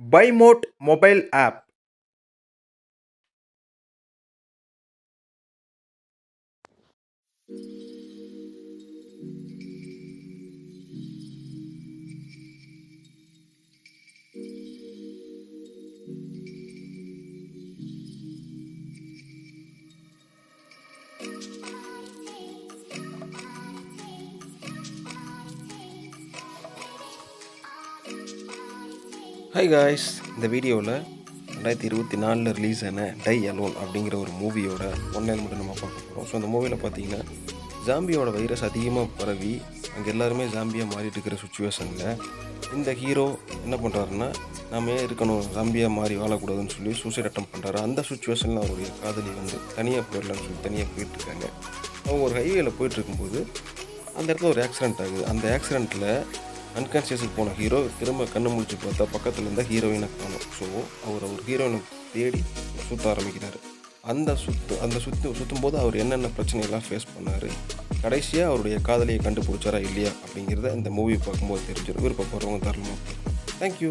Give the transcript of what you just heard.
buy mode mobile app hi guys இந்த வீடியோவில் ரெண்டாயிரத்தி இருபத்தி நாலில் ரிலீஸ் ஆன டை அலோன் அப்படிங்கிற ஒரு மூவியோட ஒன் மட்டும் நம்ம பார்க்க போகிறோம் ஸோ அந்த மூவியில் பார்த்தீங்கன்னா ஜாம்பியோட வைரஸ் அதிகமாக பரவி அங்கே எல்லாருமே ஜாம்பியாக மாறிட்டு இருக்கிற சுச்சுவேஷனில் இந்த ஹீரோ என்ன பண்ணுறாருன்னா நாம ஏன் இருக்கணும் ஜாம்பியாக மாறி வாழக்கூடாதுன்னு சொல்லி சூசைட் அட்டம் பண்ணுறாரு அந்த சுச்சுவேஷனில் அவருடைய காதலி வந்து தனியாக போயிடலான்னு சொல்லி தனியாக போயிட்டுருக்காங்க. அவங்க ஒரு ஹைவேயில் போயிட்டு இருக்கும்போது அந்த இடத்துல ஒரு ஆக்சிடென்ட் ஆகுது. அந்த ஆக்சிடெண்ட்டில் அன்கான்சியஸுக்கு போன ஹீரோ திரும்ப கண்ணு முடிச்சு பார்த்தா பக்கத்தில் இருந்த ஹீரோயினை காணும். ஸோ அவர் அவர் ஹீரோயினை தேடி சுற்ற ஆரம்பிக்கிறார். அந்த சுத்து அந்த சுற்று சுற்றும் போது அவர் என்னென்ன பிரச்சனைகள்லாம் ஃபேஸ் பண்ணார் கடைசியாக அவருடைய காதலியை கண்டுபிடிச்சாரா இல்லையா அப்படிங்கிறத இந்த மூவி பார்க்கும்போது தெரிஞ்சிடும் விருப்பப்படுறவங்க தரலாம் தேங்க்யூ